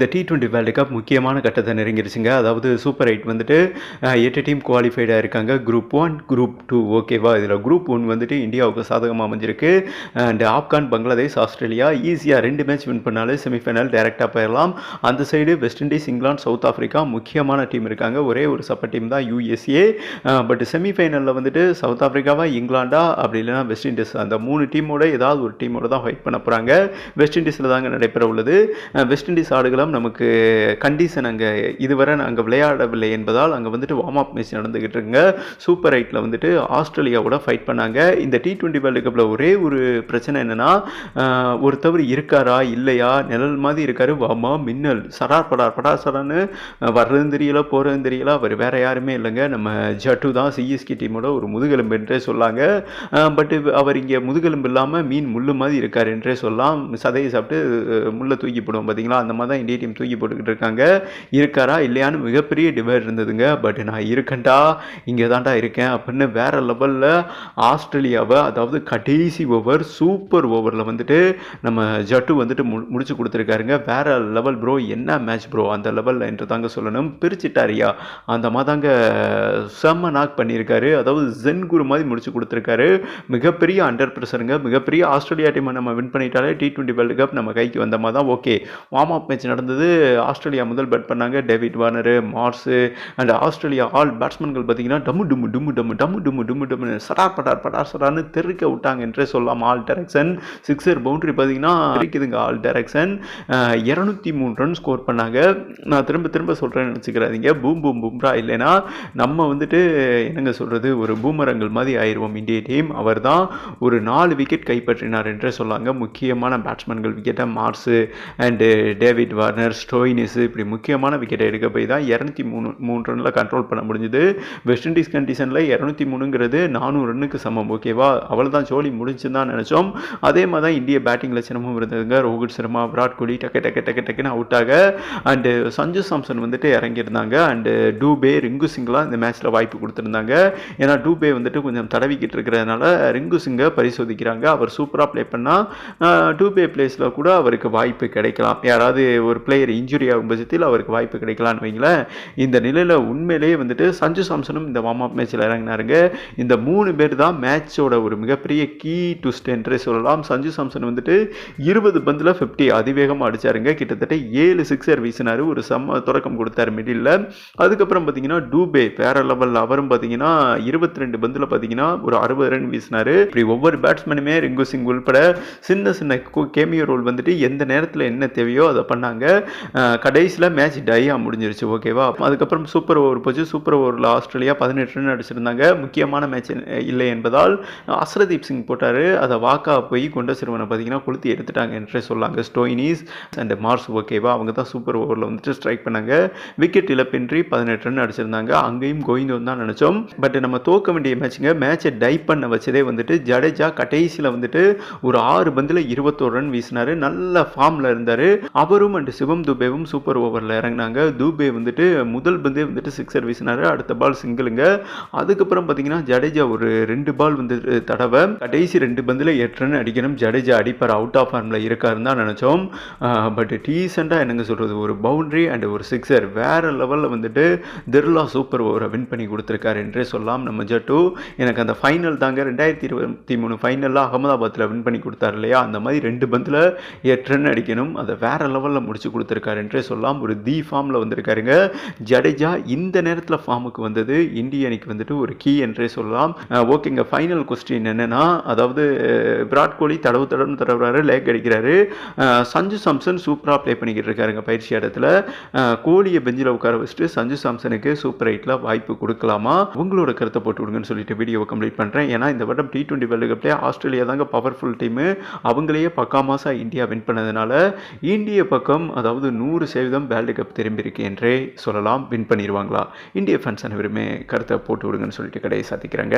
இந்த D twenty world cup முக்கியமான கட்டத்தை நெருங்கிருச்சுங்க. அதாவது சூப்பர் எயிட் வந்துட்டு எட்டு டீம் குவாலிஃபைடாக இருக்காங்க. குரூப் ஒன் குரூப் டூ ஓகேவா இதில் குரூப் ஒன் வந்துட்டு இந்தியாவுக்கு சாதகமாக அமைஞ்சிருக்கு. அண்ட் ஆப்கான் பங்களாதேஷ் ஆஸ்திரேலியா ஈஸியாக ரெண்டு மேட்ச் வின் பண்ணாலே செமிஃபைனல் டைரெக்டாக போயிடலாம். அந்த side West Indies England South Africa முக்கியமான டீம் இருக்காங்க. ஒரே ஒரு சப்போர்ட் டீம் தான் யூஎஸ்ஏ பட் செமிஃபைனலில் வந்துட்டு சவுத் ஆஃப்ரிக்காவா இங்கிலாண்டா அப்படி இல்லைன்னா வெஸ்ட் இண்டீஸ் அந்த மூணு டீமோட ஏதாவது ஒரு டீமோட தான் ஃபைட் பண்ண போகிறாங்க வெஸ்ட் இண்டீஸில் தாங்க நடைபெற உள்ளது. வெஸ்ட் இண்டீஸ் ஆடுகளம் நமக்கு கண்டிஷன் அங்கே இதுவரை நாங்கள் விளையாடவில்லை என்பதால் அங்கே வந்துட்டு வார்ம் அப் மேட்ச் நடந்துக்கிட்டு இருக்குங்க. சூப்பர் எயிட்டில் வந்துட்டு ஆஸ்திரேலியாவோட ஃபைட் பண்ணாங்க. இந்த டி டுவெண்ட்டி வேர்ல்டு கப்பில் ஒரே ஒரு பிரச்சனை என்னென்னா ஒருத்தவர் இருக்காரா இல்லையா? நிழல் மாதிரி இருக்காரு. வாமா மின்னல். சடார் படார் படார் சடான்னு வர்றதும் தெரியல போகிறதும் தெரியல. அவர் வேறு யாருமே இல்லைங்க. நம்ம ஜட்டு தான் சிஎஸ்கே டீமோட ஒரு முதுகெலும்பு என்றே சொல்லாங்க. பட் அவர் இங்கே முதுகெலும்பு இல்லாமல் மீன் முள்ளு மாதிரி இருக்கார் என்றே சொல்லலாம் சதையை சாப்பிட்டு முள்ளை தூக்கி போடுவோம் பார்த்தீங்களா அந்த மாதிரி தான் இந்திய டீம் தூக்கி போட்டுக்கிட்டு இருக்காங்க. இருக்காரா? இல்லையான்னு மிகப்பெரிய டிபேட் இருந்ததுங்க. பட் நான் இருக்கேன்டா. இங்கே தான்டா இருக்கேன் அப்படின்னு வேறு லெவலில் ஆஸ்திரேலியாவை அதாவது கடைசி ஓவர் சூப்பர் ஓவரில் வந்துட்டு நம்ம ஜட்டு வந்துட்டு மு முடிச்சு கொடுத்துருக்காருங்க. வேறு லெவல் ப்ரோ என்ன மேட்ச் ப்ரோ அந்த லெவலில் என்று தாங்க சொல்லணும். பிரிச்சுட்டாரியா அந்த மாதாங்க செம்ம நாக் பண்ணியிருக்காரு. அதாவது ஜென் குரு மாதிரி முடிச்சு கொடுத்துருக்காரு. மிகப்பெரிய அண்டர் ப்ரெஷருங்க மிகப்பெரிய ஆஸ்திரேலியா டீமை நம்ம வின் பண்ணிட்டாலே டி ட்வெண்ட்டி வேர்ல்டு கப் நம்ம கைக்கு வந்த மாதிரி தான் ஓகே வார்ம் அப் மேட்ச் நடந்து நடந்தது ஆஸ்திரேலியா முதல் பேட் பண்ணாங்க. David Warner Marsh and Australia all பேட்ஸ்மேன்கள் பார்த்தீங்கன்னா டம்மு டும்மு டும்மு டம்மு டம்மு டும்மு டும்மு டம்மு சடார் பட்டார் பட்டார் சடார்னு தெருக்க விட்டாங்க என்றே சொல்லலாம். ஆல் டெரெக்ஷன் சிக்ஸர் பவுண்டரி பார்த்தீங்கன்னா தெரிக்குதுங்க ஆல் டெரெக்ஷன் இரநூத்தி மூணு ரன் ஸ்கோர் பண்ணாங்க. நான் திரும்ப திரும்ப சொல்கிறேன்னு நினச்சிக்கிறாதீங்க. பூம் பூம் பூம்ரா இல்லைன்னா நம்ம வந்துட்டு என்னங்க சொல்கிறது ஒரு பூமரங்கள் மாதிரி ஆயிடுவோம் இந்திய டீம் அவர் தான் ஒரு நாலு விக்கெட் கைப்பற்றினார் என்றே சொல்லாங்க. முக்கியமான பேட்ஸ்மேன்கள் விக்கெட்டை Marsh and David Warner. Stoinis இப்படி முக்கியமான விக்கெட்டை எடுக்க போய் தான் இரநூத்தி மூணு மூணு ரனில் கண்ட்ரோல் பண்ண முடிஞ்சுது. வெஸ்ட் இண்டீஸ் கண்டிஷனில் இரநூத்தி மூணுங்கிறது நானூறு ரன்னுக்கு சமம் ஓகேவா அவ்வளோ தான் ஜோலி முடிஞ்சுன்னு தான் நினச்சோம். அதே மாதிரி தான் இந்திய பேட்டிங்கில் சிரமம் இருந்ததுங்க. ரோஹித் சர்மா விராட் கோலி டக்கு டக்கு டக்கு டக்குன்னு அவுட் ஆக அண்டு சஞ்சு சாம்சன் வந்துட்டு இறங்கியிருந்தாங்க. அண்டு டூபே ரிங்கு சிங்லாம் இந்த மேட்ச்சில் வாய்ப்பு கொடுத்துருந்தாங்க. ஏன்னா டூபே வந்துட்டு கொஞ்சம் தடவிக்கிட்டு இருக்கிறதுனால ரிங்கு சிங்கை பரிசோதிக்கிறாங்க. அவர் சூப்பராக ப்ளே பண்ணால் டூபே பிளேஸில் கூட அவருக்கு வாய்ப்பு கிடைக்கலாம். யாராவது ஒரு பிளேயர் இன்ஜுரி ஆகும் பட்சத்தில் அவருக்கு வாய்ப்பு கிடைக்கலான்னு வைங்களேன். இந்த நிலையில் உண்மையிலேயே வந்துட்டு சஞ்சு சாம்சனும் இந்த வார்ம் அப் மேட்ச்சில் இறங்கினாருங்க. இந்த மூணு பேர் தான் மேட்சோட ஒரு மிகப்பெரிய கீ டுஸ்ட் என்றே சொல்லலாம். சஞ்சு சாம்சன் வந்துட்டு இருபது பந்தில் ஃபிஃப்டி அதிவேகமாக அடிச்சாருங்க. கிட்டத்தட்ட ஏழு சிக்ஸர் வீசினார். ஒரு செம்ம தொடக்கம் கொடுத்தாரு மிடில் அதுக்கப்புறம் பார்த்தீங்கன்னா டூபே வேற லெவலில் அவரும் பார்த்தீங்கன்னா இருபத்தி ரெண்டு பந்தில் பார்த்தீங்கன்னா ஒரு அறுபது ரன் வீசினார். இப்படி ஒவ்வொரு பேட்ஸ்மேனுமே ரிங்கு சிங் உள்பட சின்ன சின்ன கேமியோ ரோல் வந்துட்டு எந்த நேரத்தில் என்ன தேவையோ அதை பண்ணாங்க. கடைசியில் மேட்ச் டையாக முடிஞ்சிருச்சு. ஓகேவா அதுக்கப்புறம் சூப்பர் ஓவர் போச்சு. சூப்பர் ஓவரில் ஆஸ்திரேலியா பதினெட்டு ரன் அடிச்சிருந்தாங்க. முக்கியமான மேட்ச் இல்லை என்பதால் அஸ்ரதீப் சிங் போட்டார். அதை வாக்கா போய் கொண்ட சிறுவனை பார்த்தீங்கன்னா கொளுத்தி எடுத்துட்டாங்க என்று சொல்லாங்க ஸ்டோயினிஸ். அண்ட் மார்ஸ் ஓகேவா அவங்க தான் சூப்பர் ஓவரில் வந்துட்டு ஸ்ட்ரைக் பண்ணாங்க. விக்கெட் இழப்பின்றி பதினெட்டு ரன் அடிச்சிருந்தாங்க. அங்கேயும் கோவிந்தோம் தான் நினச்சோம். பட் நம்ம தோக்க வேண்டிய மேட்ச்சுங்க மேட்சை டை பண்ண வச்சதே வந்துட்டு ஜடேஜா கடைசியில் வந்துட்டு ஒரு ஆறு பந்தில் இருபத்தோரு ரன் வீசினார். நல்ல ஃபார்மில் இருந்தார். அவரும் அண்ட் சிவம் துபேவும் சூப்பர் ஓவரில் இறங்கினாங்க. துபே வந்துட்டு முதல் பந்தே வந்துட்டு சிக்ஸர் வீசினார் அடுத்த பால் சிங்கிளுங்க அதுக்கப்புறம் பார்த்தீங்கன்னா ஜடேஜா ஒரு ரெண்டு பால் வந்து தடவை. கடைசி ரெண்டு பந்தில் எட்டு ரன் அடிக்கணும். ஜடேஜா அடிப்பார் அவுட் ஆஃப் ஃபார்மில் இருக்காருன்னு தான் நினச்சோம். பட் டீசெண்டாக என்னங்க சொல்கிறது ஒரு பவுண்ட்ரி அண்ட் ஒரு சிக்ஸர் வேறு லெவலில் வந்துட்டு திர்லா சூப்பர் ஓவரை வின் பண்ணி கொடுத்துருக்காரு என்றே சொல்லலாம் நம்ம ஜட்டு. எனக்கு அந்த ஃபைனல் தாங்க ரெண்டாயிரத்தி இருபத்தி மூணு ஃபைனலில் அகமதாபாத்தில் வின் பண்ணி கொடுத்தாரு இல்லையா? அந்த மாதிரி ரெண்டு பந்தில் எட்டு ரன் அடிக்கணும். அதை வேற லெவலில் முடிச்சு கொடுத்துருக்காரு என்றே சொல்லலாம் ஒரு தி ஃபார்மில் வந்திருக்காருங்க. ஜடேஜா இந்த நேரத்தில் ஃபார்முக்கு வந்தது இந்திய அணிக்கு வந்துட்டு ஒரு கீ என்றே சொல்லலாம் ஓகேங்க ஃபைனல் கொஸ்டின் என்னென்னா அதாவது விராட் கோலி தடவு தடவுன்னு தடவுறாரு லேக் அடிக்கிறாரு. சஞ்சு சாம்சன் சூப்பராக ப்ளே பண்ணிக்கிட்டு இருக்காருங்க பயிற்சி இடத்துல. கோலியை பெஞ்சில் உட்கார வச்சுட்டு சஞ்சு சாம்சனுக்கு சூப்பர் எயிட்டில் வாய்ப்பு கொடுக்கலாமா? உங்களோட கருத்தை போட்டு விடுங்கன்னு சொல்லிட்டு வீடியோவை கம்ப்ளீட் பண்ணுறேன் ஏன்னா இந்த வருடம் டி டுவெண்ட்டி வேர்ல்டு கப்லேயே ஆஸ்திரேலியா தாங்க பவர்ஃபுல் டீமு அவங்களையே பக்காமாசா இந்தியா வின் பண்ணதுனால இந்திய பக்கம் அதாவது நூறு சதவீதம் வேர்ல்டு கப் திரும்பியிருக்கு என்றே சொல்லலாம் வின் பண்ணிடுவாங்களா இந்திய ஃபேன்ஸ் அனைவருமே கருத்தை போட்டு விடுங்கன்னு சொல்லிட்டு கடையை சாத்திக்கிறாங்க.